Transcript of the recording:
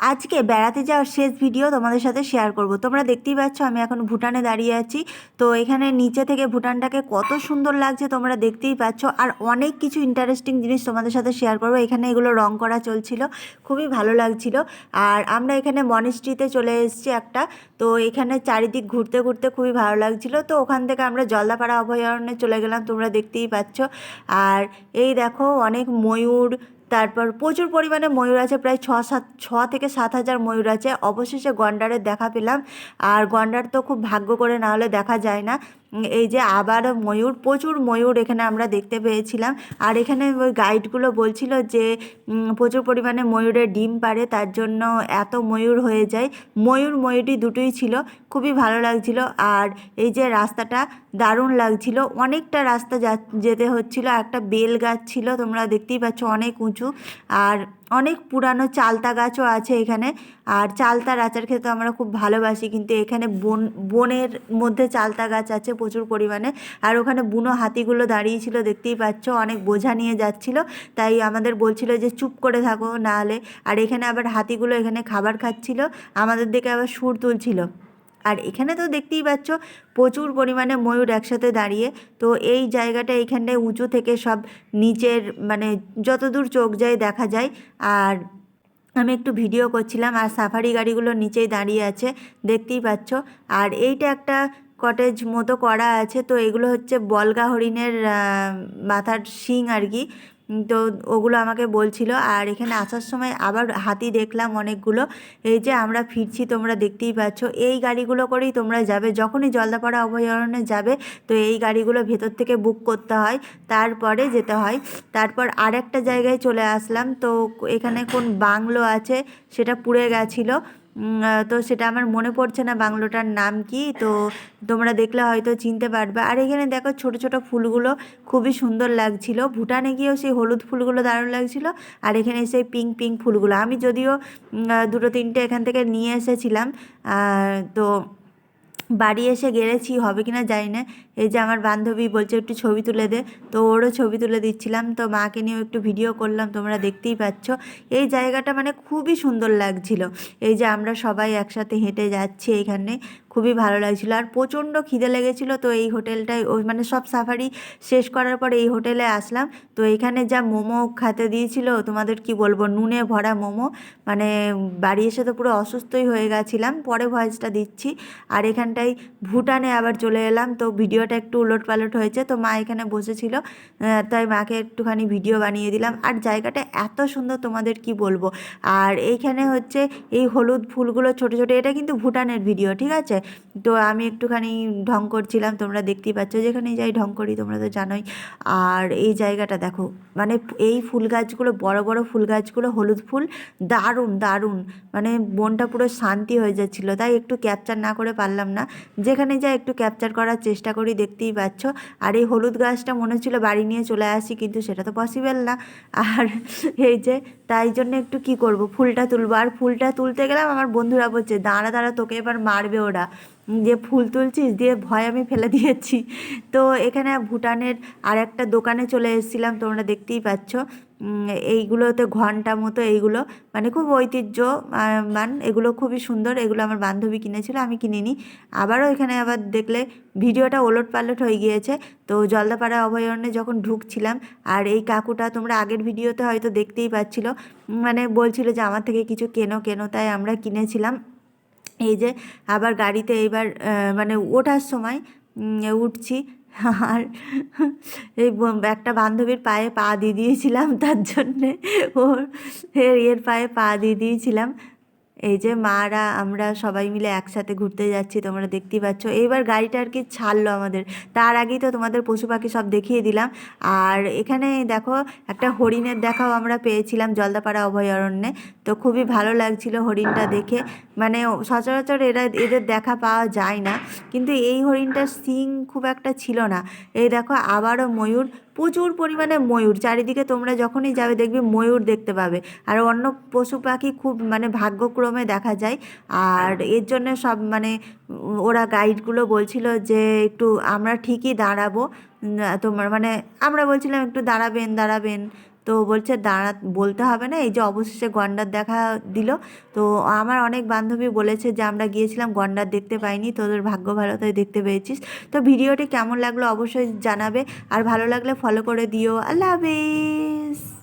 আজকে বেড়াতে যাওয়ার শেষ ভিডিও তোমাদের সাথে শেয়ার করব। তোমরা দেখতেই পাচ্ছ, আমি এখন ভুটানে দাঁড়িয়ে আছি। তো এখানে নিচে থেকে ভুটানটাকে কত সুন্দর লাগছে তোমরা দেখতেই পাচ্ছ। আর অনেক কিছু ইন্টারেস্টিং জিনিস তোমাদের সাথে শেয়ার করব। এখানে এগুলো রং করা চলছিল, খুবই ভালো লাগছিল। আর আমরা এখানে মনিস্ট্রিতে চলে এসেছি একটা। তো এখানে চারিদিক ঘুরতে ঘুরতে খুবই ভালো লাগছিল। তো ওখান থেকে আমরা জলদাপাড়া অভয়ারণ্যে চলে গেলাম, তোমরা দেখতেই পাচ্ছ। আর এই দেখো, অনেক ময়ূর তারপর প্রচুর পরিমাণে ময়ূর আছে, প্রায় ছ সাত, ছ থেকে সাত হাজার ময়ূর আছে। অবশেষে গন্ডারের দেখা পেলাম। আর গন্ডার তো খুব ভাগ্য করে না হলে দেখা যায় না। এই যে আবার ময়ূর, প্রচুর ময়ূর এখানে আমরা দেখতে পেয়েছিলাম। আর এখানে ওই গাইডগুলো বলছিল যে প্রচুর পরিমাণে ময়ূরের ডিম পারে তার জন্য এত ময়ূর হয়ে যায়। ময়ূর ময়ূরী দুটোই ছিল। খুবই ভালো লাগছিল। আর এই যে রাস্তাটা দারুণ লাগছিল। অনেকটা রাস্তা যেতে হচ্ছিল। একটা বেল গাছ ছিল, তোমরা দেখতেই পাচ্ছ অনেক উঁচু। আর অনেক পুরানো চালতা গাছও আছে এখানে। আর চালতার আচার খেতে আমরা খুব ভালোবাসি, কিন্তু এখানে বন, বনের মধ্যে চালতা গাছ আছে প্রচুর পরিমাণে। আর ওখানে বুনো হাতিগুলো দাঁড়িয়েছিল দেখতেই পাচ্ছ, অনেক বোঝা নিয়ে যাচ্ছিল। তাই আমাদের বলছিল যে, চুপ করে থাকো না হলে আর এখানে আবার হাতিগুলো এখানে খাবার খাচ্ছিল। আমাদের দিকে আবার সুর তুলছিল। আর এখানে তো দেখতেই পাচ্ছ প্রচুর পরিমাণে ময়ূর একসাথে দাঁড়িয়ে। তো এই জায়গাটা এইখানটায় উঁচু থেকে সব নিচের মানে যতদূর চোখ যায় দেখা যায়। আর আমি একটু ভিডিও করছিলাম, আর সাফারি গাড়িগুলো নিচেই দাঁড়িয়ে আছে, দেখতেই পাচ্ছ। আর এইটা একটা কটেজ মতো করা আছে, তো এগুলো হচ্ছে বলগা হরিণের মাথার শিং আর কি। তো ওগুলো আমাকে বলছিল। আর এখানে আসার সময় আবার হাতি দেখলাম অনেকগুলো। এই যে আমরা ফিরছি, তোমরা দেখতেই পাচ্ছ। এই গাড়িগুলো করেই তোমরা যাবে। যখনই জলদাপাড়া অভয়ারণ্যে যাবে, তো এই গাড়িগুলো ভেতর থেকে বুক করতে হয়, তারপরে যেতে হয়। তারপর আরেকটা জায়গায় চলে আসলাম। তো এখানে কোন বাংলো আছে, সেটা পুড়ে গেছিল। তো সেটা আমার মনে পড়ছে না বাংলোটার নাম কি, তো তোমরা দেখলে হয়তো চিনতে পারবে। আর এখানে দেখো ছোট ছোট ফুলগুলো খুবই সুন্দর লাগছিল। ভুটানে গিয়েও সেই হলুদ ফুলগুলো দারুণ লাগছিল। আর এখানে সেই পিঙ্ক পিঙ্ক ফুলগুলো। আমি যদিও দুটো তিনটে এখান থেকে নিয়ে এসেছিলাম। তো বাড়ি এসে গেড়েছি হবে কি না জানি না। এই যে আমার বান্ধবী বলছে একটু ছবি তুলে দে। তো ওরও ছবি তুলে দিচ্ছিলাম। তো মাকে নিয়েও একটু ভিডিও করলাম, তোমরা দেখতেই পাচ্ছ। এই জায়গাটা মানে খুবই সুন্দর লাগছিল। এই যে আমরা সবাই একসাথে হেঁটে যাচ্ছি এখানে। খুবই ভালো লাগছিল। আর প্রচণ্ড খিদে লেগেছিল, তো এই হোটেলটায় ওই মানে সব সাফারি শেষ করার পরে এই হোটেলে আসলাম। তো এখানে যা মোমো খাতে দিয়েছিল, তোমাদের কি বলব, নুনে ভরা মোমো। মানে বাড়ি এসে তো পুরো অসুস্থই হয়ে গেছিলাম, পরে ভয়েসটা দিচ্ছি। আর এখানটায় ভুটানে আবার চলে এলাম, তো ভিডিওটা একটু উলট পালট হয়েছে, তো মা এখানে বসেছিল। তাই মাকে একটুখানি ভিডিও বানিয়ে দিলাম। আর জায়গাটা এত সুন্দর, তোমাদের কি বলব। আর এইখানে হচ্ছে এই হলুদ ফুলগুলো ছোট ছোট, এটা কিন্তু ভুটানের ভিডিও, ঠিক আছে? তো আমি একটুখানি ঢং করছিলাম, তোমরা দেখতেই পাচ্ছ যেখানেই যাই ঢং করি তোমরা তো জানোই। আর এই জায়গাটা দেখো মানে এই ফুল গাছগুলো, বড় বড় ফুল গাছগুলো, হলুদ ফুল, দারুণ দারুণ। মানে মনটা পুরো শান্তি হয়ে যাচ্ছিল, তাই একটু ক্যাপচার না করে পারলাম না। যেখানে যাই একটু ক্যাপচার করার চেষ্টা করি, দেখতেই পাচ্ছ। আর এই হলুদ গাছটা মনে হচ্ছিল বাড়ি নিয়ে চলে আসি, কিন্তু সেটা তো পসিবল না। আর এই যে, তাই জন্য একটু কি করব, ফুলটা তুলবো। আর ফুলটা তুলতে গেলাম, আমার বন্ধুরা বলছে, দাঁড়া দাঁড়া, তোকে এবার মারবে ওরা। যে ফুল তুলছিস, দিয়ে ভয় আমি ফেলে দিয়েছি। তো এখানে ভুটানের আর একটা দোকানে চলে এসেছিলাম, তোমরা দেখতেই পাচ্ছ। এইগুলোতে ঘণ্টা মতো এইগুলো মানে খুব ঐতিহ্য মান এগুলো খুবই সুন্দর, এগুলো আমার বান্ধবী কিনেছিল, আমি কিনিনি। আবারও এখানে আবার দেখলে ভিডিওটা ওলট পালট হয়ে গিয়েছে। তো জলদাপাড়া অভয়ারণ্যে যখন ঢুকছিলাম, আর এই কাকুটা তোমরা আগের ভিডিওতে হয়তো দেখতেই পাচ্ছিল মানে বলছিল যে, আমার থেকে কিছু কেনো কেনো, তাই আমরা কিনেছিলাম। এই যে আবার গাড়িতে এবার মানে ওঠার সময় উঠছি। আর এই একটা বান্ধবীর পায়ে পা দিয়ে দিয়েছিলাম তার জন্যে। ওর এর পায়ে পা দিয়ে দিয়েছিলাম। এই যে মারা, আমরা সবাই মিলে একসাথে ঘুরতে যাচ্ছি, তোমরা দেখতেই পাচ্ছ। এইবার গাড়িটা আর কি ছাড়লো আমাদের। তার আগেই তো তোমাদের পশু পাখি সব দেখিয়ে দিলাম। আর এখানে দেখো, একটা হরিণের দেখাও আমরা পেয়েছিলাম জলদাপাড়া অভয়ারণ্যে। তো খুবই ভালো লাগছিল হরিণটা দেখে। মানে সচরাচর এরা এদের দেখা পাওয়া যায় না। কিন্তু এই হরিণটার সিং খুব একটা ছিল না। এই দেখো আবারও ময়ূর, প্রচুর পরিমাণে ময়ূর। চারিদিকে তোমরা যখনই যাবে দেখবে ময়ূর দেখতে পাবে। আর অন্য পশু পাখি খুব মানে ভাগ্যক্রমে দেখা যায়। আর এর জন্য সব মানে ওরা গাইডগুলো বলছিল যে একটু আমরা ঠিকই দাঁড়াবো। তোমার মানে আমরা বলছিলাম একটু দাঁড়াবেন দাঁড়াবেন। তো বলছে, দাঁড়া, বলতে হবে না। এই যে অবশেষে গন্ডার দেখা দিল। তো আমার অনেক বান্ধবী বলেছে যে, আমরা গিয়েছিলাম, গন্ডার দেখতে পাইনি। তোদের ভাগ্য ভালো, তাই দেখতে পেয়েছিস। তো ভিডিওটি কেমন লাগল অবশ্যই জানাবে। আর ভালো লাগলে ফলো করে দিও। আল্লাহ হাফেজ।